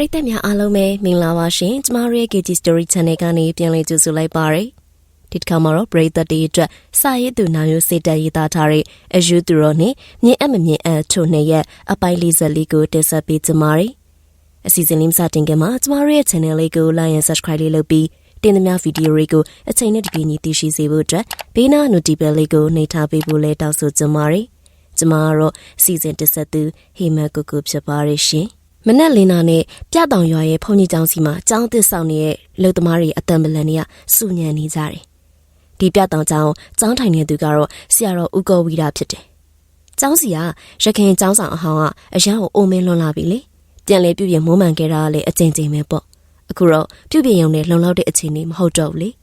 ရိသတ်များအားလုံးပဲမင်္ဂလာပါရှင်ကျမတို့ရဲ့ KG Story Channel ကနေပြန်လည်ကြိုဆိုလိုက်ပါရစေဒီတစ်ခါမှာတော့ပရိသတ်တွေအတွက်စာရေးသူနာမျိုးစေတရေးသားထားတဲ့အယူသူတော်နဲ့မြင်အပ်မမြင်အပ်ထုံနဲ့ရဲ့အပိုင်း44ကိုတင်ဆက်ပေးကြပါရစေအစီအစဉ်လေးမစတင်ခင်မှာကျမတို့ရဲ့ channel လေးကို like and subscribe လေးလုပ်ပြီးတင်သမျှဗီဒီယိုတွေကိုအချိန်နဲ့တပြေးညီသိရှိစေဖို့အတွက်ဘေးနာ notification လေးကိုနှိပ်ထားပေးဖို့လည်းတောင်းဆိုကြပါရစေကျမကတော့စီစဉ်တက်ဆက်သူဟေမန်ကိုကိုဖြစ်ပါရရှင် မနက်လင်းနာနဲ့ပြတောင်ရွာရဲ့ဖုန်ကြီးကျောင်းစီမှာကျောင်းသစ်ဆောင်နေတဲ့လူသမားတွေအတံပလန်တွေကစူညံနေကြတယ်။ဒီပြတောင်ကျောင်းကျောင်းထိုင်နေသူကတော့ဆရာတော်ဦးကောဝီရာဖြစ်တယ်။ကျောင်းစီကရခင်ကျောင်းဆောင်အဟောင်းကအရန်ကိုအိုမင်းလွန်လာပြီလေ။ပြန်လေပြုပြင်မိုးမှန်ခဲ့တာလည်းအကျဉ်းချင်းပဲပေါ့။အခုတော့ပြုပြင်ရုံနဲ့လုံလောက်တဲ့အခြေအနေမဟုတ်တော့ဘူးလေ။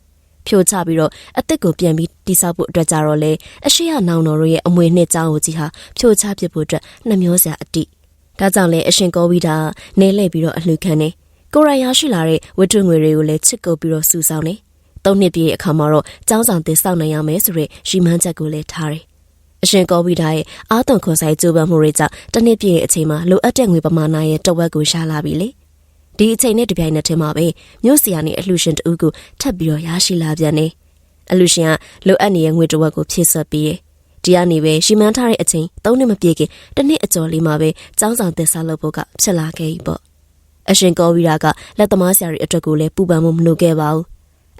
ဖြိုချပြီးတော့အသက်ကိုပြန်ပြီးတိဆောက်ဖို့အတွက်ကြတော့လေအရှိရနောင်တော်တို့ရဲ့အမွေနှစ်ကျောင်းကိုကြီးဟာဖြိုချပစ်ဖို့အတွက်နှမျောစရာအတိ ဒါကြောင့်လည်းအရှင်ကောဝီတာနဲလှည့်ပြီးတော့အလှခံနေကိုရရရှိလာတဲ့ဝတ္ထုငွေတွေကိုလည်းချစ်ကုပ်ပြီးတော့စုဆောင်းနေသုံးနှစ်ပြည့်အခါမှာတော့ကျောင်းဆောင်တင်စောင့်နိုင်ရမယ်ဆိုတဲ့ရီမန်းချက်ကိုလည်းထားတယ်အရှင်ကောဝီတာရဲ့အာသွန်ခွန်ဆိုင်ကြိုးပမ်းမှုတွေကြောင့်တစ်နှစ်ပြည့်အချိန်မှာလိုအပ်တဲ့ငွေပမာဏရဲ့တဝက်ကိုရှာလာပြီလေဒီအချိန်နဲ့တပြိုင်နက်တည်းမှာပဲမြို့စီယာနေအလှရှင်တူကိုထပ်ပြီးတော့ရရှိလာပြန်နေအလှရှင်ကလိုအပ်နေတဲ့ငွေတဝက်ကိုဖြည့်ဆွတ်ပြီး ဒီကနေပဲရှီမန်းထားတဲ့အချိန်သုံးနှစ်မပြည့်ခင်တစ်နှစ်အကျော်လေးမှာပဲចောင်းဆောင်တင်ဆက်လုပ်ဖို့ကဖြစ်လာခဲ့ပြီပေါ့အရှင်ကောဝီရာကလက်သမားဆရာတွေအတွက်ကိုလည်းပူပန်မှုမလိုခဲ့ပါဘူး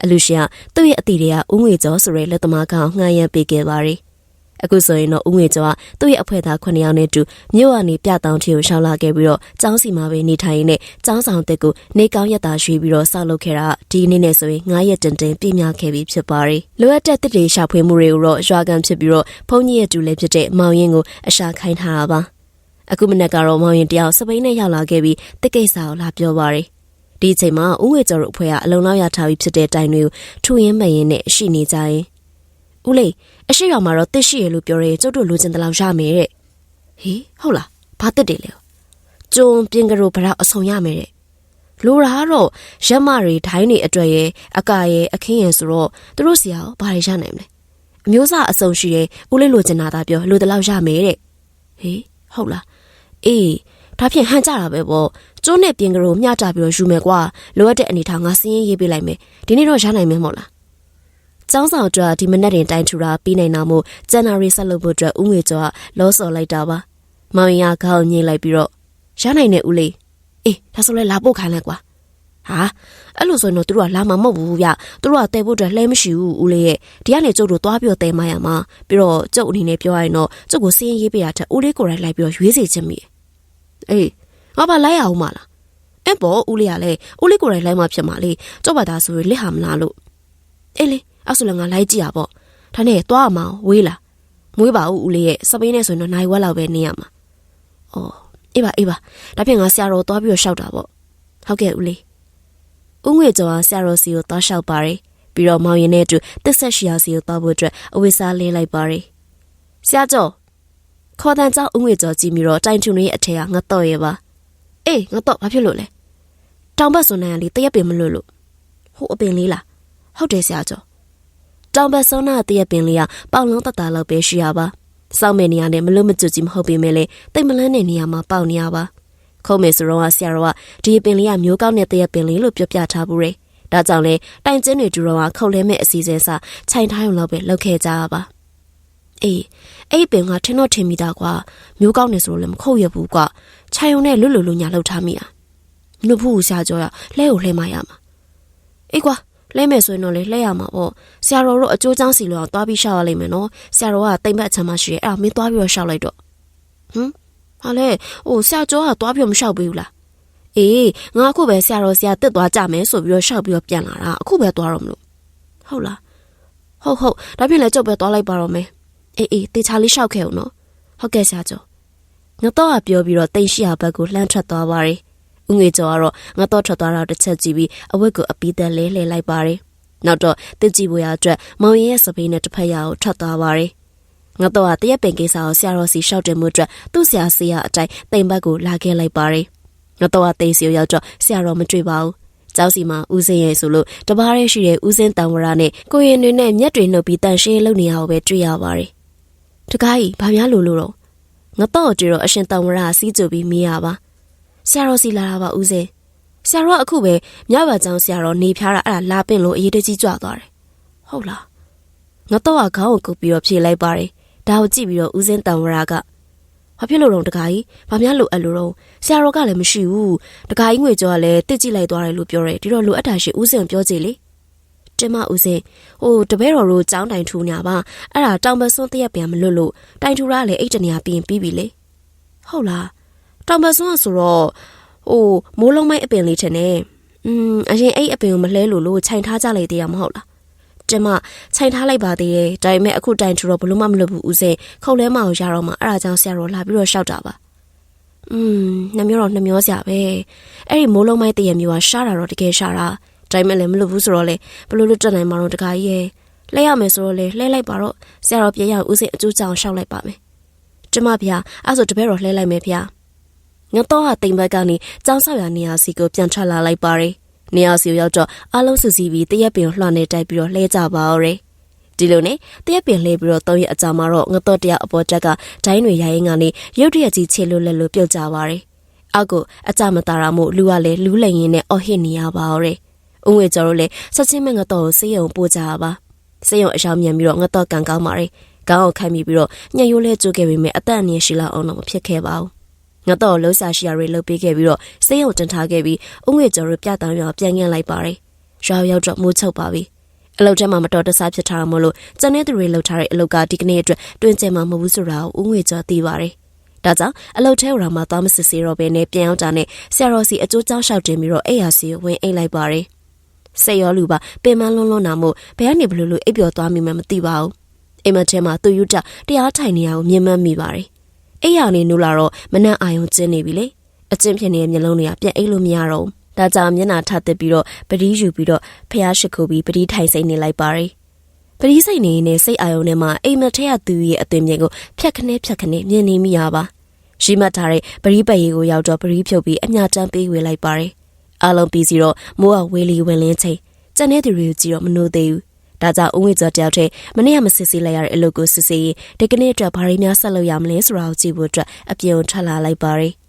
အလူရှင်ကသူ့ရဲ့အတီတွေကဥငွေကျော်ဆိုတဲ့လက်သမားကောင်ငှားရမ်းပေးခဲ့ပါတယ် အခုဆိုရင်တော့ဥငွေကျော်ကသူ့ရဲ့အဖွဲ့သား9ယောက်နဲ့တူမြို့ကနေပြတောင်ထီကိုရှောက်လာခဲ့ပြီးတော့ចောင်းစီမှာပဲနေထိုင်ရင်းနဲ့ចောင်းဆောင်တက်ကိုနေကောင်းရက်တာရွှေ့ပြီးတော့ဆောက်လုပ်ခဲ့တာဒီနေ့နဲ့ဆိုရင်9ရက်တင်တင်ပြည့်မြခဲ့ပြီးဖြစ်ပါတယ်လိုအပ်တဲ့တစ်တွေရှာဖွေမှုတွေကိုတော့ရွာကန်ဖြစ်ပြီးတော့ဘုန်းကြီးရဲ့တူလည်းဖြစ်တဲ့မောင်ရင်ကိုအရှာခိုင်းထားတာပါအခုမနေ့ကတော့မောင်ရင်တယောက်စပိန်နဲ့ရောက်လာခဲ့ပြီးတစ်ကိစ္စကိုလာပြောပါတယ်ဒီအချိန်မှာဦးငွေကျော်တို့အဖွဲ့ကအလုံလောက်ရထားပြီးဖြစ်တဲ့တိုင်တွေကိုထူရင်းမရင်နဲ့ရှိနေကြရင် ဦးလေးအရှိရောင်မှာတော့တစ်ရှိရလို့ပြောရဲကျုပ်တို့လိုချင်တဲ့လောက်ရမယ်တဲ့ဟေးဟုတ်လားဘာတစ်တယ်လဲကျုံပြင်ကလေးဘရောက်အဆုံရမယ်တဲ့လိုရာကတော့ရက်မတွေဒိုင်းတွေအတွက်ရဲ့အကာရဲ့အခင်းရဲ့ဆိုတော့သူတို့စီအောင်ဘာတွေရနိုင်မလဲအမျိုးသားအဆုံရှိရဲ့ဦးလေးလိုချင်တာသာပြောလိုတလောက်ရမယ်တဲ့ဟေးဟုတ်လားအေးဒါဖြင့်ဟန်ကြတာပဲပေါ့ကျိုးနဲ့ပြင်ကလေးမျှကြပြီးတော့ယူမယ်ကွာလိုအပ်တဲ့အနေထားငါစင်းရင်ရေးပေးလိုက်မယ်ဒီနေ့တော့ရနိုင်မယ်မဟုတ်လား ကျောင်းဆောင်အတွက်ဒီမနေ့တင်တိုင်းထူတာပြီးနိုင်တာမို့ဇန်နဝါရီဆက်လုပ်ဖို့အတွက်ဦးငွေကျော်ကလောဆော်လိုက်တာပါမောင်ရင်ကခေါင်းညှိလိုက်ပြီးတော့ရနိုင်တဲ့ဦးလေးအေးဒါဆိုလဲလာပို့ခိုင်းလိုက်ကွာဟာအဲ့လိုဆိုရင်တော့သူတို့ကလာမှာမဟုတ်ဘူးဗျသူတို့ကတဲဖို့အတွက်လှဲမရှိဘူးဦးလေးရဲ့ဒီကနေကျုပ်တို့သွားပြီးတော့တဲမရမှာပြီးတော့ကျုပ်အနေနဲ့ပြောရရင်တော့ကျုပ်ကိုစင်းရေးပေးရတဲ့ဦးလေးကိုယ်တိုင်လိုက်ပြီးတော့ရွေးစီခြင်းမိအေးငါဘာလိုက်ရအောင်မလားအဲ့ပေါ်ဦးလေးကလည်းဦးလေးကိုယ်တိုင်လိုက်မှဖြစ်မှာလေကျုပ်ဘာသာဆိုရင်လက်ဟာမလားလို့အေးလေ အဲ့ဆိုလည်းငါလိုက်ကြည့်ရပေါ့ဒါနဲ့သွားအောင်မဝေးလာမွေးပါဦးဦးလေးရဲ့စပိန်နဲ့ဆိုရင်တော့နိုင်ဝက်လောက်ပဲနေရမှာအော်အေးပါအေးပါဒါဖြင့်ငါဆရာတော်သွားပြီးတော့ရှောက်တာပေါ့ဟုတ်ကဲ့ဦးလေးဦးငွေကျော်ကဆရာတော်စီကိုသွားလျှောက်ပါတယ်ပြီးတော့မောင်ရင်နဲ့အတူတစ်ဆက်ရှိရာစီကိုသွားဖို့အတွက်အဝိစားလေးလိုက်ပါတယ်ဆရာကျော်ခေါ်တန်ကြောင့်ဦးငွေကျော်ကြည့်ပြီးတော့တိုင်ထုံရဲ့အထက်ကငါတော့ရဲ့ပါအေးငါတော့ဘာဖြစ်လို့လဲတောင်ဘက်ဆိုနေရလေတရက်ပင်မလို့လို့ဟိုအပင်လေးလားဟုတ်တယ်ဆရာကျော် တောင်ဘက်ဆုံးနာတရက်ပင်လေးကပေါင်လုံးတတလောက်ပဲရှိရပါစောင့်မဲ့နေရနဲ့မလို့မကျွတ်ကြီးမဟုတ်ပေမဲ့လေတိတ်မလန်းတဲ့နေရာမှာပေါက်နေရပါခုံးမေဆိုတော့ဆရာတော်ကဒီပင်လေးကမျိုးကောင်းတဲ့တရက်ပင်လေးလို့ပြောပြထားဘူးလေဒါကြောင့်လေတိုင်ကျင်းတွေဒူတော့ကခုံလဲမဲ့အစီအစဉ်စခြိုင်ထားရုံလောက်ပဲလောက်ခဲ့ကြရပါအေးအဲ့ပင်ကထင်းတော့ထင်မိတာကွာမျိုးကောင်းနေဆိုလို့လည်းမခုတ်ရဘူးကွာခြိုင်ုံနဲ့လွတ်လွတ်လွတ်ညာလောက်ထားမိတာမလို့ဘူးဆရာကျော်ရလှဲကိုလှဲမရမှာအေးကွာ လဲမယ်ဆိုရင်တော့လေလှဲရမှာပေါ့ဆရာတော်တို့အကျိုးချောင်းစီလို့သွားပြီးရှောက်ရလိမ့်မယ်နော်ဆရာတော်ကတိမ်ဘက်အချမ်းမရှိရဲအဲ့ဒါမင်းသွားပြီးတော့ရှောက်လိုက်တော့ဟမ်ဟာလေဟိုဆရာကျော်ကသွားပြီးတော့မရှောက်ပေးဘူးလားအေးငါအခုပဲဆရာတော်ဆရာတက်သွားကြမယ်ဆိုပြီးတော့ရှောက်ပြီးတော့ပြန်လာတာအခုပဲသွားတော့မလို့ဟုတ်လားဟုတ်ဟုတ်ဒါဖြင့်လည်းကြုတ်ပဲသွားလိုက်ပါတော့မယ်အေးအေးတေချာလေးရှောက်ခဲ့အောင်နော်ဟုတ်ကဲ့ဆရာကျော်ငါတော့ပြောပြီးတော့တိတ်ရှိရဘက်ကိုလှမ်းထွက်သွားပါတယ် ဦးငွေကျော်ကတော့ငါတော့ထွက်သွားတော့တစ်ချက်ကြည့်ပြီးအဝတ်ကိုအပီးသက်လဲလှဲလိုက်ပါတယ်နောက်တော့တစ်ကြည့်ဖို့ရအတွက်မောင်ရင်ရဲ့စပိန်နဲ့တစ်ဖက်ရကိုထွက်သွားပါတယ်ငါတော့တရက်ပင်ကိစ္စကိုဆရာတော်စီရှောက်တယ်မှုအတွက်သူ့ဆရာစီရအတိုင်းတိမ်ဘက်ကိုလာခဲ့လိုက်ပါတယ်ငါတော့တိတ်စီကိုရောက်တော့ဆရာတော်မတွေ့ပါဘူးကျောင်းစီမှာဦးစင်းရဲ့ဆိုလို့တပားရဲရှိတဲ့ဦးစင်းတန်ဝရနဲ့ကိုရင်တွေနဲ့မျက်တွေနှုတ်ပြီးတန်ရှင်းလုပ်နေရအောင်ပဲတွေ့ရပါတယ်တကားကြီးဘာများလို့လို့တော့ငါတော့ကြည့်တော့အရှင်တန်ဝရစီးကြပြီးမေးရပါ ဆရာတော်စီလာတာပါဦးစင်းဆရာတော်ကအခုပဲမြဘကျောင်းဆရာတော်နေဖျားတာအဲ့ဒါလာပင့်လို့အရေးတကြီးကြွသွားတယ်ဟုတ်လားငါတော့ကခေါင်းကိုကုပ်ပြီးတော့ဖြေလိုက်ပါတယ်ဒါကိုကြည့်ပြီးတော့ဦးစင်းတန်ဝရကဘာဖြစ်လို့တော့တခါကြီးဘာများလိုအပ်လို့တော့ဆရာတော်ကလည်းမရှိဘူးတခါကြီးငွေကြောကလည်းတစ်ကြည့်လိုက်သွားတယ်လို့ပြောတယ်ဒီတော့လိုအပ်တာရှိဦးစင်းပြောကြည့်လေကျမဦးစင်းဟိုတပည့်တော်တို့ចောင်းတိုင်ထူညာပါအဲ့ဒါတောင်ပစွန်းတရက်ပြန်မလွတ်လို့တိုင်ထူရလေအိတ်တနေရာပြီးရင်ပြီးပြီလေဟုတ်လား တောင်ပစွန်းကဆိုတော့ဟိုမိုးလုံးမိုက်အပင်လေးထင်တယ်อืมအရင်အဲ့အပင်ကိုမလှဲလို့လို့ခြိုင်ထားကြလိုက်သေးရမဟုတ်လားကျမခြိုင်ထားလိုက်ပါသေးတယ်ဒါပေမဲ့အခုတိုင်ထူတော့ဘလို့မှမလွတ်ဘူးဦးစင်းခုတ်လဲမအောင်ရတော့မှအဲ့ဒါကြောင့်ဆရာတော်လာပြီးတော့ရှောက်တာပါอืมနှမျိုးတော့နှမျိုးစရာပဲအဲ့ဒီမိုးလုံးမိုက်တရမျိုးကရှားတာတော့တကယ်ရှားတာဒါပေမဲ့လည်းမလွတ်ဘူးဆိုတော့လေဘလို့လွတ်တက်နိုင်မှာတော့တခါကြီးရဲ့လှဲရမယ်ဆိုတော့လေလှဲလိုက်ပါတော့ဆရာတော်ပြေရဦးစင်းအကျိုးကြောင့်ရှောက်လိုက်ပါမယ်ကျမဖေအဲ့ဆိုတပည့်တော်လှဲလိုက်မယ်ဖေ ငါတော့ဟာတိမ်ဘက်ကနေចောင်းဆောက်ရနေရာစီကိုပြန်ထွက်လာလိုက်ပါတယ်နေရာစီရောက်တော့အလုံးစုစည်းပြီးတရက်ပင်လှော်နေတိုက်ပြီးတော့လှဲကြပါအောင်ရယ်ဒီလိုနဲ့တရက်ပင်လှဲပြီးတော့သုံးရက်အကြာမှာတော့ငတော့တရားအပေါ်တက်ကဒိုင်းတွေရိုင်းကနေရုတ်တရက်ကြီးခြေလွတ်လက်လို့ပြုတ်ကြပါရယ်အောက်ကိုအကြမတာရမို့လူကလည်းလူးလိန်ရင်းနဲ့အော်ဟစ်နေရပါအောင်ရယ်ဦးငွေကျော်တို့လည်းဆက်ချင်းမဲ့ငတော့ကိုစေးရုံပို့ကြပါစေးရုံအရှောင်းမြန်ပြီးတော့ငတော့ကန်ကောင်းပါရယ်ကောင်းအောင်ခိုင်းပြီးတော့ညှက်ရိုးလဲကျိုးခဲ့ပေမဲ့အသက်အနည်းရှိလောက်အောင်တော့မဖြစ်ခဲ့ပါဘူး ငါတော့လှုပ်ရှားရှိရတွေလှုပ်ပေးခဲ့ပြီးတော့စေးရုံတင်ထားခဲ့ပြီးဥငွေကျော်တို့ပြတောင်းရပြန်ငင်လိုက်ပါတယ်။ရောက်ရောက်တော့မိုးချုပ်ပါပြီ။အလုပ်ထဲမှာမတော်တဆဖြစ်ထားမှာမို့လို့ကျန်တဲ့သူတွေလှုပ်ထားတဲ့အလုပ်ကဒီကနေ့အတွက်တွင်ကျမှာမဟုတ်ဘူးဆိုတာကိုဥငွေကျော်သိပါတယ်။ဒါကြောင့်အလုပ်ထဲကိုမှသွားမစစ်စေတော့ဘဲနဲ့ပြန်ရောက်တာနဲ့ဆရာတော်စီအကျိုးကြောင်းလျှောက်တင်ပြီးတော့အိယာစီကိုဝင်အိတ်လိုက်ပါတယ်။စိတ်ရောလူပါပင်မလွန်းလွန်းနာမို့ဘယ်ကနေဘလို့လို့အိပ်ပျော်သွားမိမှမသိပါဘူး။အိမ်မထဲမှာသူယူတတရားထိုင်နေရကိုမြင်မှတ်မိပါတယ်။ အိယာနေနူလာတော့မနှံ့အာယုံကျင်းနေပြီလေအကျင့်ဖြစ်နေတဲ့မျက်လုံးတွေကပြက်အိတ်လို့မရတော့ဘူးဒါကြောင့်မျက်နှာထပ်တစ်ပြီးတော့ပတိယူပြီးတော့ဖះရှိခိုးပြီးပတိထိုင်စိတ်နေလိုက်ပါရီပတိစိတ်နေနေစိတ်အာယုံထဲမှာအိမ်မထက်ရသူရဲ့အသွင်မြင်ကိုဖြက်ခနဲဖြက်ခနဲမြင်နေမိရပါရှိမှတ်ထားတဲ့ပရိပတ်ရီကိုရောက်တော့ပရိဖြုတ်ပြီးအမြတမ်းပေးဝေလိုက်ပါရီအလုံးပြီးစီတော့မိုးကဝေလီဝင်လင်းချိန်ကျန်တဲ့သူတွေကိုကြည့်တော့မနှိုးသေးဘူး ဒါကြောင့်ဦးဝိကျော်တယောက်တည်းမနေ့ကမစစ်ဆေးလိုက်ရတဲ့အလုပ်ကိုစစ်ဆေးရင်ဒီကနေ့အတွက်ဘာရင်းများဆက်လုပ်ရမလဲဆိုတာကိုကြည့်ဖို့အတွက်အပြင်ကိုထွက်လာလိုက်ပါရီ။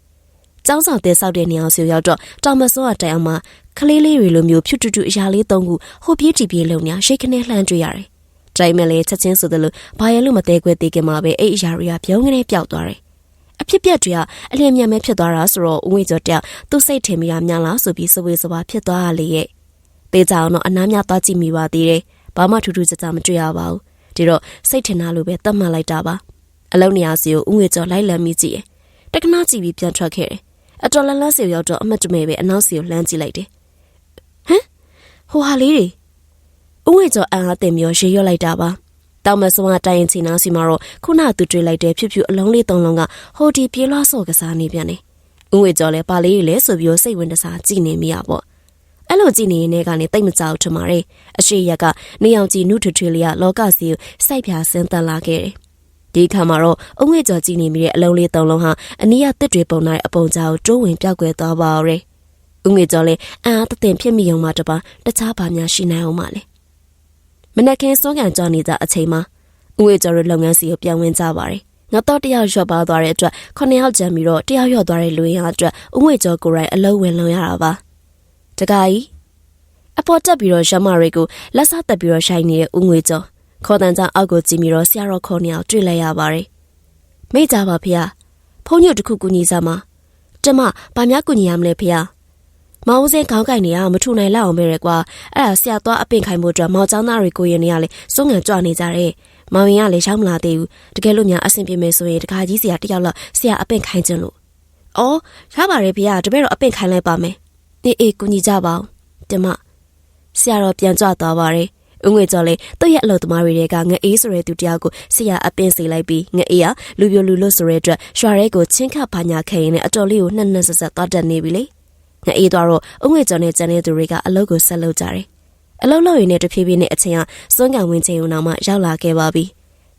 ကျောင်းဆောင်တဲဆောက်တဲ့နေအောင်စီရောက်တော့တောင်မစောအတိုင်အောင်မှာကလေးလေးတွေလိုမျိုးဖြူတူတူအရာလေးသုံးခုဟိုပြေးတီပြေးလုံနေရိတ်ခနဲလှမ်းတွေ့ရတယ်။တိုင်မလေးချက်ချင်းဆိုသလိုဘာရလို့မသေးခွဲသေးခင်မှာပဲအဲ့အရာတွေကပြုံးကနေပျောက်သွားတယ်။အဖြစ်ပြက်တွေကအလျင်မြန်မဲ့ဖြစ်သွားတာဆိုတော့ဦးဝိကျော်တယောက်သူ့စိတ်ထင်မိတာများလားဆိုပြီးစဝေးစဝါဖြစ်သွားရလေရဲ့။သေးကြအောင်တော့အနားများသွားကြည့်မိပါသေးတယ်။ ဘာမှထူးထူးခြားခြားမတွေ့ရပါဘူးဒီတော့စိတ်ထင်တာလိုပဲတတ်မှတ်လိုက်တာပါအလုံးနေရာစီကိုဥငွေကျော်လိုက်လံမိကြည့်တယ်တက္ကနာကြည့်ပြီးပြန်ထွက်ခဲ့တယ်အတော်လန်းလန်းစီရောက်တော့အမတ်တမဲပဲအနောက်စီကိုလှမ်းကြည့်လိုက်တယ်ဟမ်ဟိုဟာလေးတွေဥငွေကျော်အန်အားတင်ပြီးရေရွတ်လိုက်တာပါတောင်မစွာတိုင်ရင်ချီနာစီမှာတော့ခုနသူတွေ့လိုက်တဲ့ဖြူဖြူအလုံးလေးသုံးလုံးကဟိုဒီပြေးလွှားစော်ကစားနေပြန်တယ်ဥငွေကျော်လည်းပါလေးတွေလဲဆိုပြီးစိတ်ဝင်တစားကြည့်နေမိရပေါ့ အဲ့လိုကြည့်နေရင်ကနေတိတ်မကြောက်ထမရဲအရှိရကနေအောင်ကြည့်နုထထွေလျလောကစီကိုစိုက်ပြာဆင်းသက်လာခဲ့တယ်ဒီခါမှာတော့အငွေ့ကြော်ကြည့်နေမိတဲ့အလုံးလေးသုံးလုံးဟာအနီးကတစ်တွေပုံလာတဲ့အပုံကြားကိုတိုးဝင်ပြောက်ကွယ်သွားပါရဲ။ဥငွေကြော်လည်းအာတတင်ဖြစ်မိုံမှတပါတခြားဘာများရှိနိုင်အောင်မလဲ။မနက်ခင်းစွန့်ကန်ကြော်နေကြအချိန်မှာဥငွေကြော်ရဲ့လုပ်ငန်းစီကိုပြန်ဝင်ကြပါရဲ။ငါတော့တယောက်ရော့ပါသွားတဲ့အတွက်ခုနှစ်ယောက်ကျန်ပြီးတော့တယောက်ရော့သွားတဲ့လူရင်းအတွက်ဥငွေကြော်ကိုယ်တိုင်အလုံးဝင်လုံရတာပါ။ တကားကြီးအပေါ်တက်ပြီးတော့ရမတွေကိုလက်စားတက်ပြီးတော့ရှိုင်းနေတဲ့ဦးငွေကျော်ခေါ်တန်ကြအောက်ကိုကြည့်ပြီးတော့ဆရာတော်ခေါ်နေအောင်တွေ့လိုက်ရပါတယ်မိကြပါဖေ။ဖုန်းညို့တစ်ခုကူညီစမ်းပါ။ကျမဘာများကူညီရမလဲဖေ။မောင်ဦးစင်းခေါင်းကိုက်နေအောင်မထူနိုင်လောက်အောင်ပဲရကွာ။အဲ့ဒါဆရာသွားအပင်ခိုင်မှုအတွက်မောင်ကျောင်းသားတွေကိုရင်နေရလေစုံငံကြွနေကြတယ်။မောင်ရင်ကလည်းရှောင်းမလာသေးဘူး။တကယ်လို့များအဆင်ပြေမယ်ဆိုရင်တခါကြီးဆရာတယောက်လောက်ဆရာအပင်ခိုင်ခြင်းလို့။အော်ရပါတယ်ဖေ။တပည့်တော့အပင်ခိုင်လိုက်ပါမယ်။ အေးအေးကူညီကြပါဦးကျမဆရာတော်ပြန်ကြွသွားပါတယ်ဦးငွေကျော်လေသူ့ရဲ့အလုပ်သမားတွေကငအေးဆိုတဲ့သူတယောက်ကိုဆရာအပင်စီလိုက်ပြီးငအေးကလူပြိုလူလွတ်ဆိုတဲ့အတွက်ရွာရဲကိုချင်းခပ်ပါညာခဲရင်နဲ့အတော်လေးကိုနှက်နှက်ဆက်ဆက်သွားတက်နေပြီလေငအေးသွားတော့ဦးငွေကျော်နဲ့ကျန်တဲ့သူတွေကအလုပ်ကိုဆက်လုပ်ကြတယ်အလုပ်လုပ်ရင်းနဲ့တဖြည်းဖြည်းနဲ့အချိန်ကစွန့်ကန်ဝင်ချိန်ုံနောက်မှရောက်လာခဲ့ပါပြီ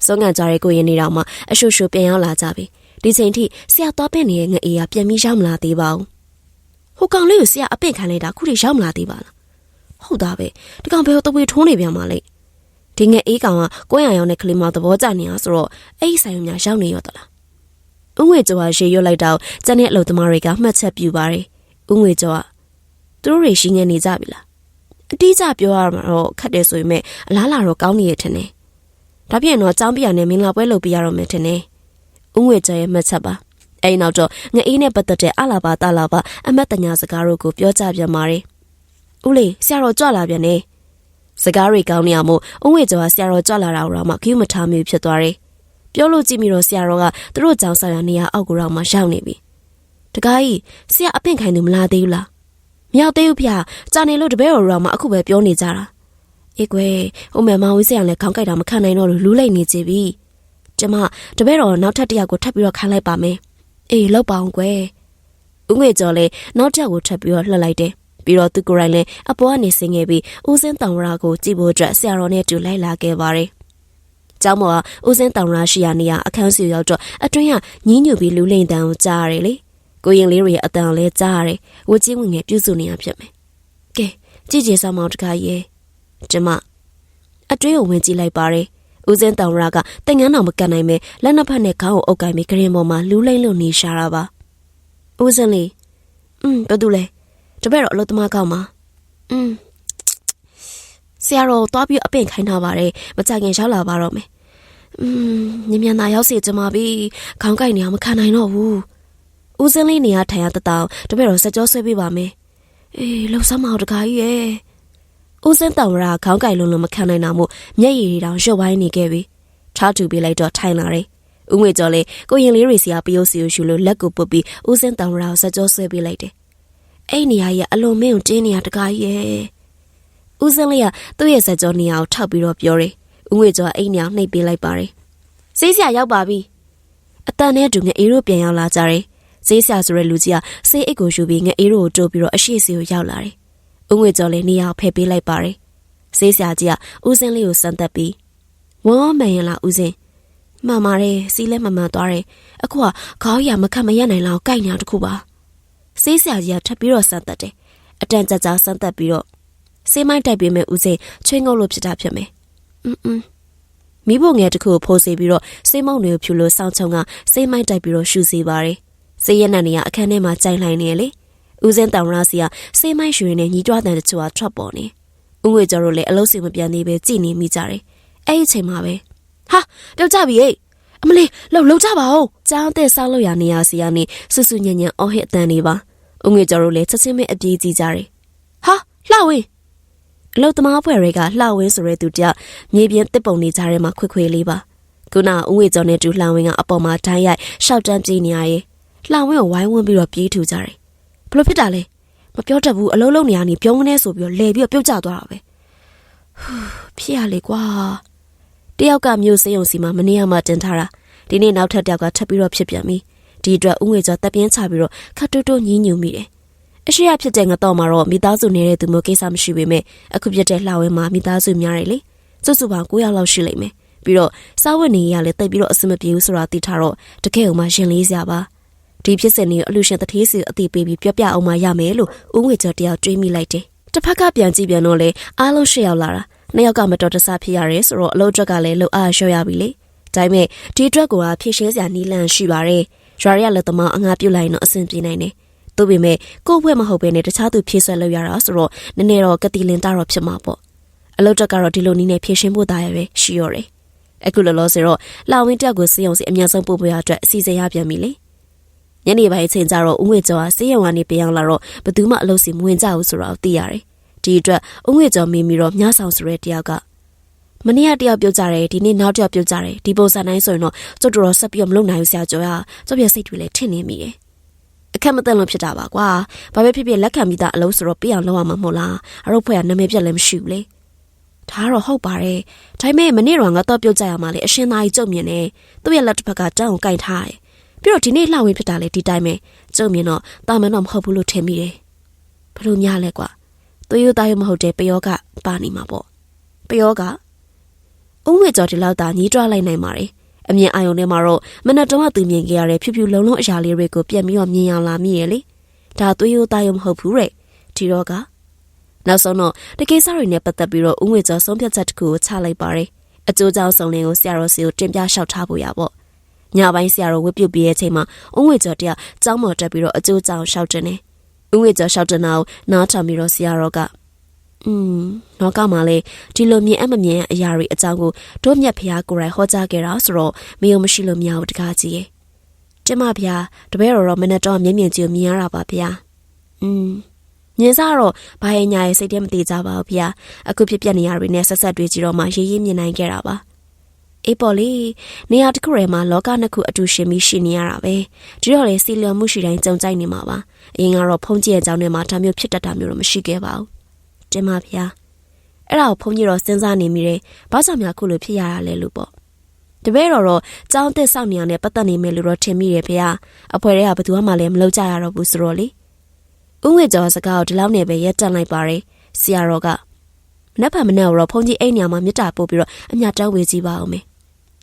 စွန့်ကန်ကြတဲ့ကိုရင်နေတော့မှအရှုရှုပြန်ရောက်လာကြပြီဒီချိန်ထိဆရာသွားပင့်နေတဲ့ငအေးကပြန်ပြီးရောက်မလာသေးပါဘူး ဟိုကောင်လေးကိုဆရာအပင့်ခံလိုက်တာခုထိရောက်မလာသေးပါလားဟုတ်သားပဲဒီကောင်ဘယ်တော့တဝေထုံးနေပြန်မှာလဲဒီငယ်အေးကောင်ကကိုယ်ရရောင်နဲ့ကလေးမသဘောကျနေတာဆိုတော့အဲ့ဒီဆိုင်ုံများရောက်နေရောတလားဥငွေကျော်ကရေရွတ်လိုက်တော့ကျန်တဲ့အလုပ်သမားတွေကမှတ်ချက်ပြူပါတယ်ဥငွေကျော်ကသူတို့တွေရှိငယ်နေကြပြီလားအတိအကျပြောရမှာတော့ခက်တယ်ဆိုပေမဲ့အလားလာတော့ကောင်းနေရထင်တယ်ဒါပြင်တော့ចောင်းပြရနဲ့မင်္ဂလာပွဲလုပ်ပြရတော့မယ်ထင်တယ်ဦးငွေကျဲရဲ့မှတ်ချက်ပါ အဲ့နောက်တော့ငအေးနဲ့ပတ်သက်တဲ့အလာပါတလာပါအမတ်တညာစကားတို့ကိုပြောကြပြန်ပါတယ်ဦးလေးဆရာတော်ကြွလာပြန်နေစကားတွေကောင်းနေအောင်မို့ဦးငွေကျော်ကဆရာတော်ကြွလာတာတော့မှခ ्यू မထားမျိုးဖြစ်သွားတယ်ပြောလို့ကြည့်မိတော့ဆရာတော်ကသူတို့ကြောင်ဆိုင်ရာနေရာအောက်ကိုတော့မှရောက်နေပြီတကားကြီးဆရာအပင့်ခိုင်သူမလာသေးဘူးလားမရောက်သေးဘူးဖေ။ကြာနေလို့တပည့်တော်တို့ကမှအခုပဲပြောနေကြတာအေးကွယ်ဟိုမဲမောင်ဝီးဆရာလည်းခေါင်းကိုက်တာမခံနိုင်တော့လို့လူးလိုက်နေကြပြီကျမတပည့်တော်နောက်ထပ်တစ်ယောက်ကိုထပ်ပြီးတော့ခိုင်းလိုက်ပါမယ် အေးလောက်ပါအောင်ကွယ်ဦးငွေကျော်လည်းနောက်တစ်ယောက်ကိုထပ်ပြီးတော့လှက်လိုက်တယ်ပြီးတော့သူကိုယ်တိုင်လည်းအပေါ်ကနေဆင်းခဲ့ပြီးဦးစင်းတောင်ဝရကိုကြည့်ဖို့အတွက်ဆရာတော်နဲ့တူလိုက်လာခဲ့ပါတယ်။ကျောင်းပေါ်ကဦးစင်းတောင်ဝရရှိရာနေရာအခန်းစီရောက်တော့အတွင်းကညင်းညူပြီးလူလိန်တန်ကိုကြားရတယ်လေ။ကိုရင်လေးတွေရဲ့အတန်လည်းကြားရတယ်။ဝချင်းဝင်ငယ်ပြုစုနေရဖြစ်မယ်။ကဲကြည့်ကြစမ်းမောင်တခါရဲ့ကျမအတွင်းကိုဝင်ကြည့်လိုက်ပါတယ်။ ဦးစင်းတောင်ဝရကတင်ငန်းတော်မကန်နိုင်ပဲလက်နှစ်ဖက်နဲ့ခေါင်းကိုအုပ်ကိုင်းပြီးကရင်ပေါ်မှာလူလိန်လို့နေရှာတာပါ။ဦးစင်းလေးอืมဘာတူလဲ။တပည့်တော့အလုပ်သမားကောင်းပါอืมဆရာတော်သွားပြီးအပင့်ခိုင်းထားပါတယ်မကြခင်ရောက်လာပါတော့မယ်อืมညမြန်သာရောက်စီကြမှာပြီခေါင်းကိုက်နေအောင်မခံနိုင်တော့ဘူးဦးစင်းလေးနေရာထိုင်ရတတောင်တပည့်တော်စကြောဆွဲပေးပါမယ်အေးလှုပ်ဆမ်းမအောင်တခါကြီးရဲ့ ဦးစင်းတောင်ရာခေါင်းကိုက်လုံးလုံးမခံနိုင်တာမို့မျက်ရည်တွေတောင်ရွှတ်ဝိုင်းနေခဲ့ပြီထားတူပေးလိုက်တော့ထိုင်လာတယ်ဦးငွေကျော်လေးကိုရင်လေးတွေစီကပယုတ်စီကိုရှူလို့လက်ကိုပုတ်ပြီးဦးစင်းတောင်ရာကိုစကြောဆွဲပေးလိုက်တယ်အဲ့နေရာကြီးအလွန်မင်းကိုတင်းနေရတကားကြီးရဲ့ဦးစင်းလေးကသူ့ရဲ့စကြောနေရာကိုထောက်ပြီးတော့ပြောတယ်ဦးငွေကျော်အိမ်နေအောင်နှိပ်ပေးလိုက်ပါတယ်စေးစရာရောက်ပါပြီအတန်နဲ့တူငအေးတို့ပြန်ရောက်လာကြတယ်စေးစရာဆိုတဲ့လူကြီးကစေးအိတ်ကိုယူပြီးငအေးတို့ကိုတိုးပြီးတော့အရှိစီကိုရောက်လာတယ် ။ဦးငွေကျော်လေးနေရာဖယ်ပေးလိုက်ပါတယ်။ဆေးဆရာကြီးကဦးစင်းလေးကိုစမ်းသပ်ပြီးဝေါ်မန်ရလားဦးစင်း။မှန်ပါတယ်စီးလဲမှန်မှန်သွားတယ်။အခုကခေါင်းရမခတ်မရနိုင်လောက်ကိုက်နေတာတခုပါ။ဆေးဆရာကြီးကထပ်ပြီးတော့စမ်းသပ်တယ်။အတန်ကြာကြာစမ်းသပ်ပြီးတော့ဆေးမိုင်းတိုက်ပေးမယ်ဦးစင်းချွင်းငုပ်လို့ဖြစ်တာဖြစ်မယ်။အင်းအင်းမိဖို့ငယ်တစ်ခုကိုဖိုးစေပြီးတော့စေးမုံတွေကိုဖြူလို့စောင်းချုံကစေးမိုက်တိုက်ပြီးတော့ရှူစေပါတယ်။စေးရက်နံနေရအခန်းထဲမှာကြိုင်လှိုင်နေလေ။ ဦးစင်းတောင်ရစီကဆေးမိုင်းရွှေနဲ့ညီတွားတဲ့တချို့ကထွက်ပေါ်နေဦးငွေကျော်တို့လည်းအလုံးစုံမပြန်သေးပဲကြည်နေမိကြတယ်အဲ့ဒီအချိန်မှာပဲဟာပြောက်ကြပြီဟဲ့အမလေးလှုပ်လှုပ်ကြပါဦးကျောင်းတဲ့ဆောက်လို့ရနေရစီကနေဆူဆူညံ့ညံ့အော်ဟစ်အတန်နေပါဦးငွေကျော်တို့လည်းချက်ချင်းပဲအပြေးကြည့်ကြတယ်ဟာလှဝင်းအလုတ်သမားအဖွဲ့တွေကလှဝင်းဆိုတဲ့သူတယောက်မြေပြင်တစ်ပုံနေကြတဲ့မှာခွေခွေလေးပါခုနဦးငွေကျော်နဲ့တူလှဝင်းကအပေါ်မှာထိုင်းရိုက်ရှောက်တန်းပြေးနေရရဲ့လှဝင်းကိုဝိုင်းဝန်းပြီးတော့ပြေးထူကြတယ် ဘလို့ဖြစ်တာလဲမပြောတတ်ဘူးအလုံးလုံးနေရနေပြုံးကနေဆိုပြီးတော့လဲပြီးတော့ပြုတ်ကျသွားတာပဲဖြစ်ရလေကွာတယောက်ကမျိုးစိယုံစီမှာမနေရမှတင်ထားတာဒီနေ့နောက်ထပ်တယောက်ကထပ်ပြီးတော့ဖြစ်ပြန်ပြီဒီအတွက်ဦးငွေကျော်တပ်ပြင်းချပြီးတော့ခတ်တူတူညင်းညူမိတယ်အရှိရဖြစ်တဲ့ငတော့မှာတော့မိသားစုနေတဲ့သူမျိုးကိစ္စမရှိပေမဲ့အခုဖြစ်တဲ့လှဝဲမှာမိသားစုများတယ်လေစုစုပေါင်း9ယောက်လောက်ရှိလိမ့်မယ်ပြီးတော့စားဝတ်နေရလည်းတိတ်ပြီးတော့အဆင်မပြေဘူးဆိုတာသိထားတော့တကယ်အောင်မှရှင်လေးစရာပါ ဒီဖြစ်စဉ်တွေကိုအလူရှင်တထေးစီအသိပေးပြီးပြောပြအောင်မှရမယ်လို့ဦးငွေကျော်တယောက်တွေးမိလိုက်တယ်တစ်ဖက်ကပြန်ကြည့်ပြန်တော့လေအားလုံးရှစ်ယောက်လာတာနှစ်ယောက်ကမတော်တဆဖြစ်ရတယ်ဆိုတော့အလုပ်အတွက်ကလည်းလှုပ်အားလျှော့ရပြီလေဒါပေမဲ့ဒီအတွက်ကဖြည့်ရှင်းစရာနီးလန့်ရှိပါတယ်ရွာရလက်သမားအငါပြုတ်လိုက်တော့အဆင်ပြေနိုင်တယ်။သို့ပေမဲ့ကို့ဘွဲ့မဟုတ်ဘဲနဲ့တခြားသူဖြည့်ဆွက်လုပ်ရတာဆိုတော့နည်းနည်းတော့ကတိလင်တာတော့ဖြစ်မှာပေါ့။အလုပ်တက်ကတော့ဒီလိုနည်းနဲ့ဖြည့်ရှင်းဖို့တာရပဲရှိရောတယ်။အခုလောလောဆယ်တော့လာဝင်းတက်ကိုစေးုံစီအများဆုံးပို့ပေးရအတွက်အစီအစဉ်ရပြန်ပြီလေ။ ညနေပိုင်းအချိန်ကျတော့ဦးငွေကျော်ကစေးရုံကနေပြန်ရောက်လာတော့ဘသူမှအလုပ်စီမဝင်ကြဘူးဆိုတော့သိရတယ်။ဒီအတွက်ဦးငွေကျော်မိမိတော့မြားဆောင်ဆိုတဲ့တယောက်ကမနေ့ကတယောက်ပြုတ်ကြတယ်ဒီနေ့နောက်တယောက်ပြုတ်ကြတယ်ဒီပုံစံတိုင်းဆိုရင်တော့ကျုပ်တို့ဆက်ပြီးမလုပ်နိုင်ဘူးဆရာကျော်ရကျုပ်ပြစိတ်တွေလည်းထင်နေမိတယ်အခက်မသက်လို့ဖြစ်တာပါကွာဘာပဲဖြစ်ဖြစ်လက်ခံပြီးသားအလုံးဆိုတော့ပြအောင်လုပ်ရမှာမဟုတ်လားအရုပ်ဖွဲ့ကနာမည်ပြက်လည်းမရှိဘူးလေဒါတော့ဟုတ်ပါတယ်ဒါပေမဲ့မနေ့တော့ငါတော့ပြုတ်ကြရမှာလေအရှင်သားကြီးကြုံမြင်နေသူ့ရဲ့လက်တစ်ဖက်ကတန်းကိုကင်ထားတယ် ပြီးတော့ဒီနေ့လှဝင်ဖြစ်တာလေဒီတိုင်းပဲကြုံမြင်တော့တာမန်တော့မဟုတ်ဘူးလို့ထင်မိတယ်ဘလို့များလဲကွာသွေးရိုးသားရိုးမဟုတ်တဲ့ပယောကပါနေမှာပေါ့ပယောကဦးဝေကျော်ဒီလောက်သာညီးတွားလိုက်နိုင်ပါတယ်အမြင်အာရုံထဲမှာတော့မနက်တုန်းကသူမြင်ခဲ့ရတဲ့ဖြူဖြူလုံလုံအရာလေးတွေကိုပြန်ပြီးတော့မြင်ရလာမိရလေဒါသွေးရိုးသားရုံမဟုတ်ဘူးတဲ့ဒီတော့ကနောက်ဆုံးတော့တကိစ္စတွေနဲ့ပတ်သက်ပြီးတော့ဦးငွေကျော်ဆုံးဖြတ်ချက်တစ်ခုကိုချလိုက်ပါတယ်အကျိုးကြောင့်စုံလင်ကိုဆရာတော်စီကိုတင်ပြလျှောက်ထားဖို့ရပေါ့ ညပိုင်းဆရာတော်ဝတ်ပြုပြီးတဲ့အချိန်မှာဦးငွေကျော်တယောက်ကျောင်းပေါ်တက်ပြီးတော့အကျိုးကြောင်ရှောက်တင်တယ်။ဦးငွေကျော်ရှောက်တင်တာကိုနားထောင်ပြီးတော့ဆရာတော်ကအင်းတော့ကမှလည်းဒီလိုမြင်အမမြင်အရာတွေအကြောင်းကိုတို့မြတ်ဖရားကိုယ်တိုင်ဟောကြားခဲ့တာဆိုတော့မယုံမရှိလို့မရဘူးတကားကြီးရဲ့။ကျမဗျာတပည့်တော်တော့မနဲ့တော့မျက်မြင်ကြီးကိုမြင်ရတာပါဗျာ။အင်းညင်စားတော့ဘာရဲ့ညာရဲ့စိတ်ထဲမသေးကြပါဘူးဗျာ။အခုဖြစ်ပြနေရတွေနဲ့ဆက်ဆက်တွေးကြည့်တော့မှရေးရေးမြင်နိုင်ခဲ့တာပါ။ အေးပေါ်လေနေရာတစ်ခုထဲမှာလောကနှစ်ခုအတူရှင်ပြီးရှိနေရတာပဲဒီတော့လေစီလျော်မှုရှိတိုင်းကြုံကြိုက်နေမှာပါအရင်ကတော့ဖုံးကြည့်ရဲ့အကြောင်းနဲ့မှဒါမျိုးဖြစ်တတ်တာမျိုးတော့မရှိခဲ့ပါဘူးတင်ပါဗျာအဲ့ဒါကိုဖုံးကြည့်တော့စဉ်းစားနေမိတယ်ဘာကြောင့်များခုလိုဖြစ်ရတာလဲလို့ပေါ့တပည့်တော်တော့ကြောင်းသစ်ဆောင်နေရတဲ့ပတ်သက်နေမယ်လို့တော့ထင်မိတယ်ဗျာအဖွဲတွေကဘယ်သူမှလည်းမလုပ်ကြရတော့ဘူးဆိုတော့လေဥငွေကျော်စကားကိုဒီလောက်နဲ့ပဲရက်တန့်လိုက်ပါတယ်ဆရာတော်ကမနှက်ဖန်မနှက်တော့ဖုန်ကြီးအိမ်ညမှာမြတ်တာပို့ပြီးတော့အမြတ်တောင်းဝေကြည့်ပါအောင်မေ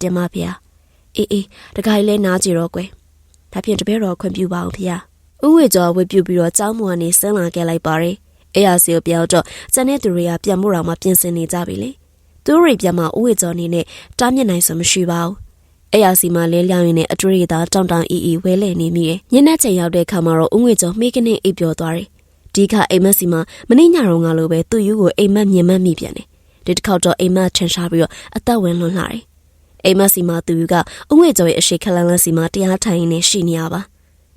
တင်ပါဗျာအေးအေးတခါလေးနားကြည့်တော့ကွယ်ဒါဖြင့်တပည့်တော်ခွင့်ပြုပါအောင်ဗျာဥငွေကျော်ဝေပြုပြီးတော့ကျောင်းမွန်ကနေဆင်းလာခဲ့လိုက်ပါတယ်အဲ့ရစီကိုပြောတော့ကျန်တဲ့သူတွေကပြန်မှုတော်မှာပြင်ဆင်နေကြပြီလေသူတို့တွေပြန်မှဥဝေကျော်နေနဲ့တားမြစ်နိုင်ဆိုမရှိပါဘူးအဲ့ရစီမှာလဲလျောင်းရင်းနဲ့အတွေ့အသာတောင်းတောင်းအီအီဝဲလဲနေမိရဲ့ညနေချိန်ရောက်တဲ့အခါမှာတော့ဥငွေကျော်မိကနေအိပ်ပျော်သွားတယ်ဒီခါအိမ်မက်စီမှာမနေ့ညတော့ငါလိုပဲသူ့ယူကိုအိမ်မက်မြင်မက်မိပြန်တယ်ဒီတစ်ခေါက်တော့အိမ်မက်ထန်ရှားပြီးတော့အသက်ဝင်လွန်လာတယ် အိမ်မက်စီမှာသူယူကဥငွေကျော်ရဲ့အရှိခလန်းလန်းစီမှာတရားထိုင်နေရှိနေရပါ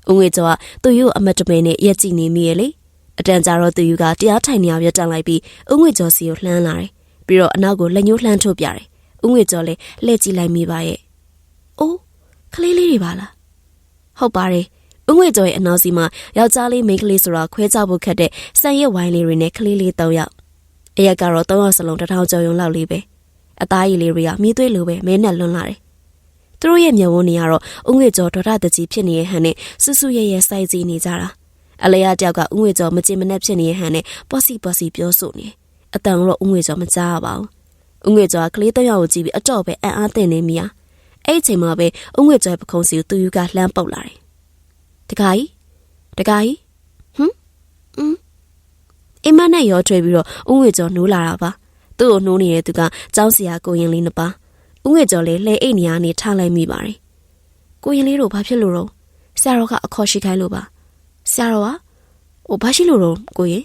ဥငွေကျော်ကသူ့ယူအမတ်တမဲနဲ့ရက်ကြည့်နေမိရဲ့လေအတန်ကြာတော့သူယူကတရားထိုင်နေရပြတန်လိုက်ပြီးဥငွေကျော်စီကိုလှမ်းလာတယ်ပြီးတော့အနောက်ကိုလက်ညှိုးလှမ်းထုတ်ပြတယ်ဥငွေကျော်လည်းလှည့်ကြည့်လိုက်မိပါရဲ့အိုးကလေးလေးတွေပါလားဟုတ်ပါတယ်ဥငွေကျော်ရဲ့အနောက်စီမှာယောက်ျားလေးမိန်းကလေးဆိုတာခွဲခြားဖို့ခက်တဲ့ဆန်ရက်ဝိုင်းလေးတွေနဲ့ကလေးလေး၃ယောက်အရက်ကတော့၃ယောက်စလုံးတစ်ထောင်ကျော်ရုံလောက်လေးပဲ အသားရည်လေးတွေကမြည်သွေးလိုပဲမဲနဲ့လွန်လာတယ်သူတို့ရဲ့မျက်ဝန်းတွေကတော့ဥငွေကျော်ဒေါသတကြီးဖြစ်နေတဲ့ဟန်နဲ့ဆူဆူရဲရဲစိုက်ကြည့်နေကြတာအလျားတယောက်ကဥငွေကျော်မကြင်မနဲ့ဖြစ်နေတဲ့ဟန်နဲ့ပေါ့စီပေါ့စီပြောဆိုနေအတန်တော့ဥငွေကျော်မကြားရပါဘူးဥငွေကျော်ကကလေးတစ်ယောက်ကိုကြည့်ပြီးအတော့ပဲအံ့အားသင့်နေမိရအဲ့အချိန်မှာပဲဥငွေကျော်ပခုံးစီကိုသူယူကလှမ်းပုတ်လာတယ်တခါကြီးတခါကြီးဟမ်อืมအိမ်မနဲ့ရောထွေးပြီးတော့ဥငွေကျော်နိုးလာတာပါ သူ့ကိုနှိုးနေတဲ့သူကကျောင်းဆရာကိုရင်လေးနှစ်ပါ။ဦးငွေကျော်လည်းလှဲအိတ်နေရာနေထားလိုက်မိပါတယ်။ကိုရင်လေးတို့ဘာဖြစ်လို့တော့ဆရာတော်ကအခေါ်ရှိခိုင်းလို့ပါ။ဆရာတော်ကဟိုဘာရှိလို့တော့ကိုရင်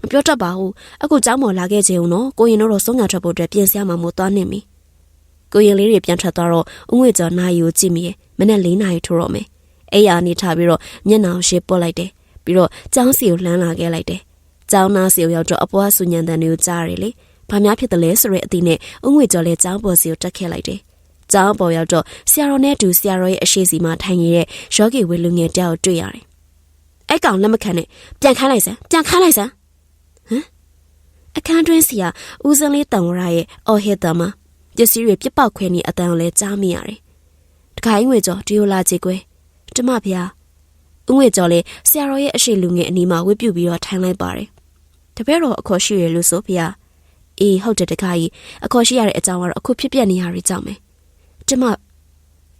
မပြောတတ်ပါဘူး။အခုကျောင်းပေါ်လာခဲ့ကြအောင်နော်။ကိုရင်တို့တော့ဆုံးငါထွက်ဖို့အတွက်ပြင်ဆင်မှမို့သွားနေပြီ။ကိုရင်လေးတွေပြန်ထွက်သွားတော့ဦးငွေကျော်နာရီကိုကြည့်မိရဲ့မနေ့၄နာရီထိုးတော့မယ်။အဲ့ရနေထားပြီးတော့မျက်နှာရှေ့ပုတ်လိုက်တယ်။ပြီးတော့ကျောင်းစီကိုလှမ်းလာခဲ့လိုက်တယ်။ကျောင်းသားစီကိုရောက်တော့အပွားဆူညံတန်တွေကိုကြားရတယ်လေ။ ဘာများဖြစ်တယ်လဲဆိုတဲ့အသည့်နဲ့အုံငွေကျော်လဲကျောင်းပေါ်စီကိုတက်ခဲ့လိုက်တယ်။ကျောင်းပေါ်ရောက်တော့ဆရာတော်နဲ့အတူဆရာတော်ရဲ့အရှိစီမှာထိုင်နေတဲ့ယောဂီဝေလူငယ်တယောက်တွေ့ရတယ်။အဲ့ကောင်လက်မခံနဲ့ပြန်ခိုင်းလိုက်စမ်းပြန်ခိုင်းလိုက်စမ်းဟမ်အခန်းတွင်းဆရာဦးစင်းလေးတန်ဝရရဲ့အော်ဟစ်တမပစ္စည်းတွေပြပောက်ခွဲနေအတန်ကိုလဲကြားမိရတယ်။တခိုင်းငွေကျော်ဒီလိုလာကြည့်ကွယ်တမဖျားဦးငွေကျော်လဲဆရာတော်ရဲ့အရှိလူငယ်အနီးမှာဝစ်ပြုပြီးတော့ထိုင်လိုက်ပါတယ်။တပည့်တော်အခေါ်ရှိရလို့ဆိုဖျား။ အေးဟုတ်တယ်တခါကြီးအခေါ်ရှိရတဲ့အကြောင်းကတော့အခုဖြစ်ပျက်နေရတဲ့ကြောင့်ပဲ။ကျမ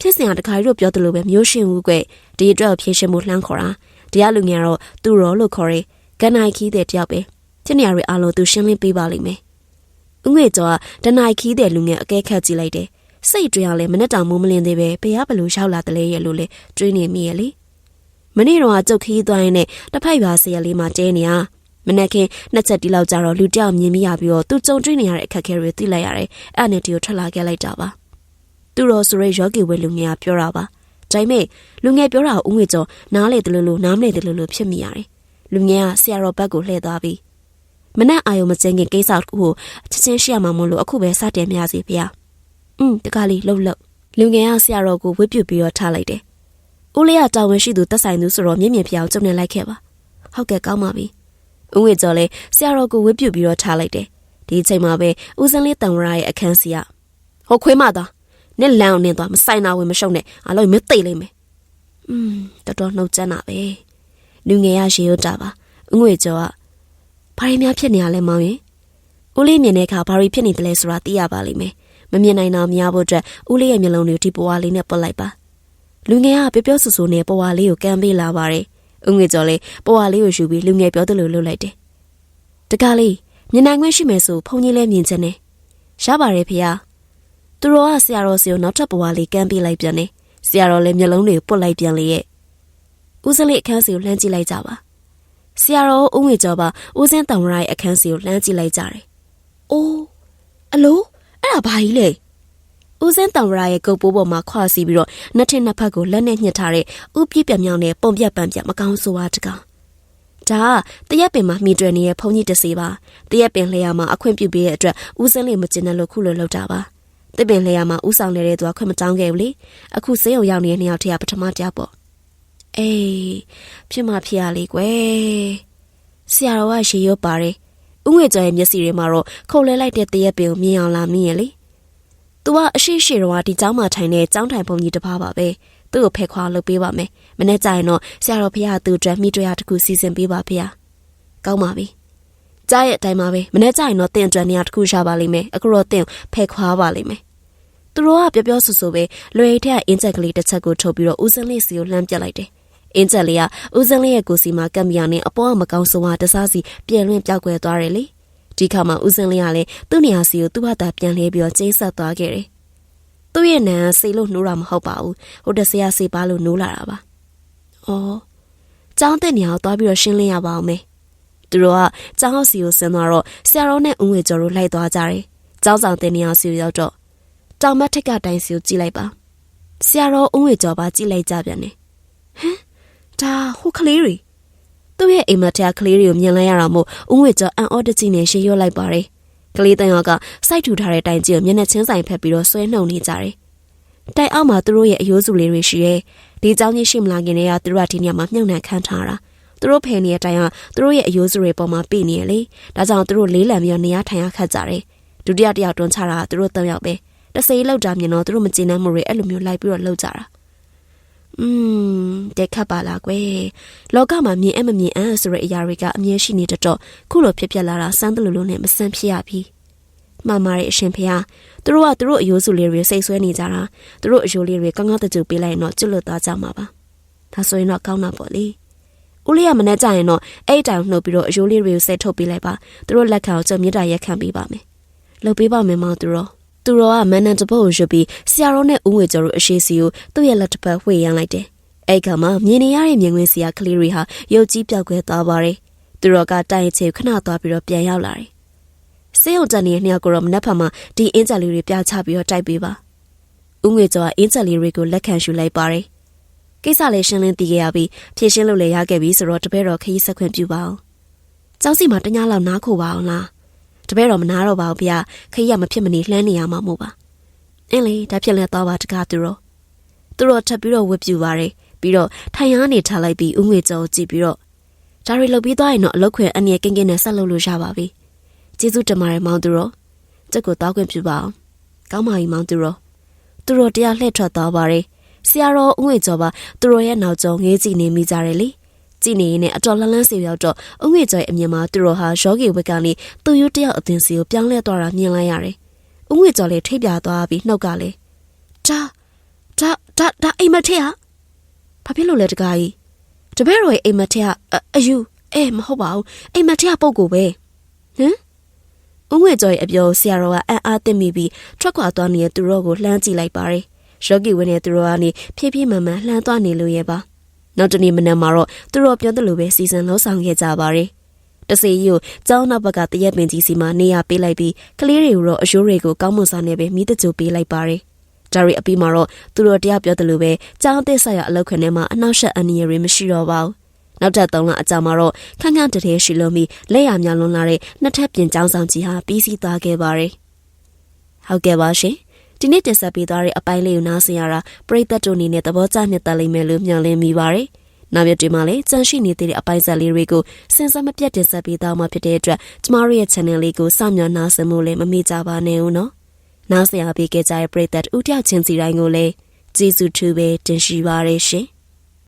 ဖြစ်စဉ်ကတခါကြီးတို့ပြောသလိုပဲမျိုးရှင်ဦးကွဒီအတွက်ဖြည့်ရှင်မှုလှမ်းခေါ်တာတရားလူငယ်ကတော့သူ့ရောလို့ခေါ်ရဲကနိုင်ခီးတဲ့တယောက်ပဲဖြစ်နေရတဲ့အားလုံးသူရှင်းလင်းပေးပါလိမ့်မယ်။ဥငွေကျော်ကတနိုင်ခီးတဲ့လူငယ်အကဲခတ်ကြည့်လိုက်တယ်။စိတ်တွေးရလဲမနဲ့တောင်မိုးမလင်းသေးပဲဘရားဘလို့ရောက်လာတယ်လဲရဲ့လို့လဲတွေးနေမိရဲ့လေ။မနေ့တော့ကြုတ်ခီးသွားရင်နဲ့တစ်ဖက်ရွာဆရာလေးမှတဲနေရ မနက်ခင်းနှစ်ချက်တီလောက်ကြတော့လူတယောက်မြင်မိရပြီးတော့သူကြုံတွေ့နေရတဲ့အခက်အခဲတွေသိလိုက်ရတယ်။အဲ့နဲ့တီကိုထွက်လာခဲ့လိုက်တာပါ။သူတော်ဆိုရဲယောဂီဝဲလူငယ်ကပြောတာပါ။ဒါပေမဲ့လူငယ်ပြောတာကိုဦးငွေကျော်နားလေတယ်လို့လို့နားမလေတယ်လို့လို့ဖြစ်မိရတယ်။လူငယ်ကဆရာတော်ဘက်ကိုလှည့်သွားပြီးမနက်အာယုံမကျင်းခင်ကိစ္စကိုချက်ချင်းရှိရမှာမလို့အခုပဲစတင်မြစီဖေ။อืมတကားလေးလှုပ်လှုပ်လူငယ်ကဆရာတော်ကိုဝစ်ပြုတ်ပြီးတော့ထားလိုက်တယ်။ဦးလေးကတာဝန်ရှိသူတက်ဆိုင်သူဆိုတော့မြင့်မြင့်ဖျောက်ကျုံနေလိုက်ခဲ့ပါ။ဟုတ်ကဲ့ကောင်းပါပြီ။ ဦးငွေကျော်လည်းဆရာတော်ကိုဝစ်ပြုတ်ပြီးတော့ထားလိုက်တယ်။ဒီအချိန်မှာပဲဦးစင်းလေးတန်ဝရရဲ့အခန်းစီကဟိုခွေးမသားနဲ့လမ်းအောင်နေသွားမဆိုင်နာဝင်မရှုံနဲ့အလုံးမသိလိမ့်မယ်။อืมတော်တော်နှုတ်ကြမ်းတာပဲ။လူငယ်ရရေရတာပါ။ဦးငွေကျော်ကဘာတွေများဖြစ်နေရလဲမောင်ရင်ဦးလေးမြင်တဲ့အခါဘာတွေဖြစ်နေတယ်လဲဆိုတာသိရပါလိမ့်မယ်မမြင်နိုင်တော့မရဖို့အတွက်ဦးလေးရဲ့မျက်လုံးတွေဒီပွားလေးနဲ့ပုတ်လိုက်ပါလူငယ်ကပြောပြောဆူဆူနဲ့ပွားလေးကိုကမ်းပေးလာပါတယ် ဦးငွေကျော်လေးပွားလေးကိုယူပြီးလူငယ်ပြောသလိုလုပ်လိုက်တယ်တကားလေးမြင်နိုင်ခွင့်ရှိမယ်ဆိုဖုန်ကြီးလည်းမြင်ချင်တယ်ရပါတယ်ဖေ။သူတော်ကဆရာတော်စီကိုနောက်ထပ်ပွားလေးကမ်းပေးလိုက်ပြန်တယ်ဆရာတော်လည်းမျက်လုံးတွေပုတ်လိုက်ပြန်လေရဲ့ဦးစလေးအခန်းစီကိုလှမ်းကြည့်လိုက်ကြပါဆရာတော်ဦးငွေကျော်ပါဦးစင်းတောင်ရိုက်အခန်းစီကိုလှမ်းကြည့်လိုက်ကြတယ်။အိုးအလိုအဲ့ဒါဘာကြီးလဲ။ ဦးစင်းတောင်ရိုက်ရဲ့ကုတ်ပိုးပေါ်မှာခွာစီပြီးတော့နှစ်ထစ်နှစ်ဖက်ကိုလက်နဲ့ညှစ်ထားတဲ့ဥပြည့်ပြမြောင်နဲ့ပုံပြက်ပန်းပြက်မကောင်းဆိုးဝါးတကောင်။ဒါကတရက်ပင်မှာမိတွယ်နေတဲ့ဖုန်ကြီးတစီပါတရက်ပင်လျာမှာအခွင့်ပြုပေးတဲ့အတွက်ဦးစင်းလေးမကျင်တဲ့လို့ခုလိုလုပ်တာပါတပင်လျာမှာဦးဆောင်နေတဲ့သူကခွင့်မတောင်းခဲ့ဘူးလေအခုစေးုံရောက်နေတဲ့နှစ်ယောက်တည်းကပထမတယောက်ပေါ့အေးဖြစ်မှဖြစ်ရလေကွယ်ဆရာတော်ကရေရွတ်ပါတယ်ဥငွေကျော်ရဲ့မျက်စိတွေမှာတော့ခုတ်လဲလိုက်တဲ့တရက်ပင်ကိုမြင်အောင်လာမြင်ရလေ သူကအရှိရှိတော့ဒီကျောင်းမှာထိုင်တဲ့ကျောင်းထိုင်ပုံကြီးတစ်ပါးပါပဲ။သူ့ကိုဖယ်ခွာလုပ်ပေးပါမယ်။မနေ့ကျရင်တော့ဆရာတော်ဖရာသူ့အတွက်မိတွေ့ရတစ်ခုစီစဉ်ပေးပါဖရာ။ကောင်းပါပြီ။ကြားရဲ့အတိုင်းပါပဲ။မနေ့ကျရင်တော့တင့်အတွက်နေရာတစ်ခုရပါလိမ့်မယ်။အခုတော့တင့်ဖယ်ခွာပါလိမ့်မယ်။သူတို့ကပြောပြောဆိုဆိုပဲလွယ်ထက်အင်းချက်ကလေးတစ်ချက်ကိုထုတ်ပြီးတော့ဦးစင်းလေးစီကိုလှမ်းပြလိုက်တယ်။အင်းချက်လေးကဦးစင်းလေးရဲ့ကိုစီမှာကံမီယာနဲ့အပေါ်ကမကောင်းဆုံးကတစားစီပြင်လွင့်ပြောက်ွယ်သွားတယ်လေ။ ဒီခါမှာဦးစင်းလေးကလည်းသူ့နေရာစီကိုသူ့ဘာသာပြန်လှည့်ပြီးတော့ကျင်းဆက်သွားခဲ့တယ်။သူ့ရဲ့နံစိတ်လို့နှိုးတာမဟုတ်ပါဘူး။ဟိုတဆရာစိတ်ပါလို့နှိုးလာတာပါ။အော်ကျောင်းတဲ့နေရာကိုသွားပြီးတော့ရှင်းလင်းရပါအောင်မယ်။သူတို့ကကျောင်းစီကိုဆင်းသွားတော့ဆရာတော်နဲ့ဦးငွေကျော်တို့လိုက်သွားကြတယ်။ကျောင်းဆောင်တဲ့နေရာစီကိုရောက်တော့တောင်မထိတ်ကတိုင်စီကိုကြည့်လိုက်ပါ။ဆရာတော်ဦးငွေကျော်ပါကြည့်လိုက်ကြပြန်တယ်။ဟမ်ဒါဟိုကလေးတွေ သူ့ရဲ့အိမ်မက်ထက်ကလေးတွေကိုမြင်လိုက်ရတာမို့ဦးငွေကျော်အန်အော်တကြီးနဲ့ရှေ့ရွလိုက်ပါတယ်။ကလေးတန်ရောကစိုက်ထူထားတဲ့တိုင်ကြီးကိုမျက်နှာချင်းဆိုင်ဖက်ပြီးတော့ဆွဲနှုတ်နေကြတယ်။တိုင်အောက်မှာသူတို့ရဲ့အယိုးစုလေးတွေရှိရဲ။ဒီเจ้าကြီးရှိမလာခင်တည်းကသူတို့ကဒီနေရာမှာမြုပ်နှံခန်းထားတာ။သူတို့ဖယ်နေတဲ့တိုင်ကသူတို့ရဲ့အယိုးစုတွေပေါ်မှာပြနေရလေ။ဒါကြောင့်သူတို့လေးလံပြီးတော့နေရာထိုင်ရခတ်ကြတယ်။ဒုတိယတစ်ယောက်တွန်းချတာကသူတို့သုံးယောက်ပဲ။တစေးလောက်တာမြင်တော့သူတို့မကျေနပ်မှုတွေအဲ့လိုမျိုးလိုက်ပြီးတော့လှုပ်ကြတာ။ อืมတက်ခတ်ပါလားကွယ်လောကမှာမြင်အမမြင်အပ်ဆိုတဲ့အရာတွေကအမြဲရှိနေတတ်တော့ခုလိုဖြစ်ပျက်လာတာစမ်းတလူလုံးနဲ့မဆန်းဖြစ်ရပြီမှန်ပါတယ်အရှင်ဖေဟာသူတို့ကသူတို့အယိုးစုလေးတွေစိတ်ဆွဲနေကြတာသူတို့အယိုးလေးတွေကောင်းကောင်းတကြူပေးလိုက်ရင်တော့ကျွတ်လွတ်သွားကြမှာပါဒါဆိုရင်တော့ကောင်းတာပေါ့လေဦးလေးကမနဲ့ကြရင်တော့အဲ့တိုင်နှုတ်ပြီးတော့အယိုးလေးတွေကိုဆက်ထုတ်ပေးလိုက်ပါသူတို့လက်ခံကိုကြုံမြတ်တာရက်ခံပေးပါမယ်လှုပ်ပေးပါမယ်မောင်သူတို့ သူတော်ကမန်နန်တပုတ်ကိုရွတ်ပြီးဆရာတော်နဲ့ဦးငွေကျော်တို့အရှိစီကိုသူ့ရဲ့လက်တစ်ဖက်ဝှေ့ရမ်းလိုက်တယ်။အဲ့ကမှမြင်နေရတဲ့မြင်ကွင်းစီကကလေးတွေဟာရုပ်ကြီးပြောက်ကွဲသွားပါတယ်။သူတော်ကတိုင်ချေခဏသွားပြီးတော့ပြန်ရောက်လာတယ်။စေုံတန်နေတဲ့နှစ်ယောက်ကိုတော့မနှက်ဖက်မှဒီအင်းကြလေးတွေပြချပြီးတော့တိုက်ပေးပါ။ဦးငွေကျော်ကအင်းကြလေးတွေကိုလက်ခံရှူလိုက်ပါတယ်။ကိစ္စလေးရှင်းလင်းသိခဲ့ရပြီးဖြည့်ရှင်းလို့လည်းရခဲ့ပြီဆိုတော့တပည့်တော်ခရီးဆက်ခွင့်ပြုပါအောင်။ကျောင်းစီမှာတ냐လောက်နားခိုပါအောင်လား။ တပည့်တော်မနာတော့ပါဘူးဗျာခရီးရမဖြစ်မနေလှမ်းနေရမှာမို့ပါအင်းလေဒါဖြစ်လဲတော့ပါတကားသူတော့သူတော့ထပ်ပြီးတော့ဝတ်ပြူပါတယ်ပြီးတော့ထိုင်ရနေထားလိုက်ပြီးဦးငွေကျော်ကြည့်ပြီးတော့ဒါရီလုတ်ပြီးသွားရင်တော့အလုတ်ခွင်အနည်းကင်းကင်းနဲ့ဆက်လုပ်လို့ရပါပြီကျေးဇူးတင်ပါတယ်မောင်သူတော့စက်ကိုတောက်ခွင့်ပြုပါအောင်ကောင်းပါပြီမောင်သူတော့သူတို့တရားလှည့်ထွက်သွားပါတယ်ဆရာတော်ဦးငွေကျော်ပါသူတို့ရဲ့နောက်ကျောငေးကြည့်နေမိကြတယ်လေ ကြည့်နေရင်အတော်လန်းလန်းစီရောက်တော့အငွေကျော်ရဲ့အမြင်မှာသူတို့ဟာရောဂီဝက်ကနေသူ့ရိုးတယောက်အသင်စီကိုပြောင်းလဲသွားတာမြင်လိုက်ရတယ်။အငွေကျော်လေးထိပ်ပြသွားပြီးနှုတ်ကလည်းဒါဒါဒါဒါအိမ်မထက်ဟာဘာဖြစ်လို့လဲတကားကြီးတပည့်တော်ရဲ့အိမ်မထက်ကအယူအဲမဟုတ်ပါဘူးအိမ်မထက်ကပုံကိုပဲဟမ်အငွေကျော်ရဲ့အပြောဆရာတော်ကအံ့အားသင့်မိပြီးထွက်ခွာသွားနေတဲ့သူတို့ကိုလှမ်းကြည့်လိုက်ပါတယ်။ရောဂီဝင်းနဲ့သူတို့ကနေဖြည်းဖြည်းမှန်မှန်လှမ်းသွားနေလို့ရဲ့ပါ။ နောက်တနေ့မနက်မှာတော့သူတို့ပြောသလိုပဲစီစဉ်လှုပ်ဆောင်ခဲ့ကြပါတယ်။တစေကြီးကိုကျောင်းနောက်ဘက်ကတရက်ပင်ကြီးစီမှာနေရာပေးလိုက်ပြီးကလေးတွေကိုတော့အယိုးတွေကိုကောင်းမွန်စွာနဲ့ပဲမိတကြိုပေးလိုက်ပါတယ်။ဒါရီအပြီးမှာတော့သူတို့တရားပြောသလိုပဲကျောင်းသစ်ဆက်ရအလောက်ခွင်ထဲမှာအနောက်ရှက်အန်နီရီမရှိတော့ပါဘူး။နောက်ထပ်၃လအကြာမှာတော့ခန်းခန်းတည်းရှိလို့ပြီးလက်ရများလွန်လာတဲ့နှစ်ထပ်ပြင်ကျောင်းဆောင်ကြီးဟာပြီးစီးသွားခဲ့ပါတယ်။ဟုတ်ကဲ့ပါရှင်။ ဒီနေ့တင်ဆက်ပေးသွားတဲ့အပိုင်းလေးကိုနားဆင်ရတာပရိသတ်တို့အနေနဲ့သဘောကျနှစ်သက်လိမ့်မယ်လို့မျှော်လင့်မိပါတယ်။နောက်ရက်တွေမှာလည်းကြန့်ရှိနေတဲ့အပိုင်းဆက်လေးတွေကိုစင်စမပြတ်တင်ဆက်ပေးသွားမှာဖြစ်တဲ့အတွက်ကျမတို့ရဲ့ channel လေးကိုစောင့်မျှော်နားဆင်မှုလည်းမမေ့ကြပါနဲ့ဦးနော်။နားဆင်ရပေးကြတဲ့ပရိသတ်ဦးတယောက်ချင်းစီတိုင်းကိုလည်းကျေးဇူးထူးပဲတင်ရှိပါရရှင်။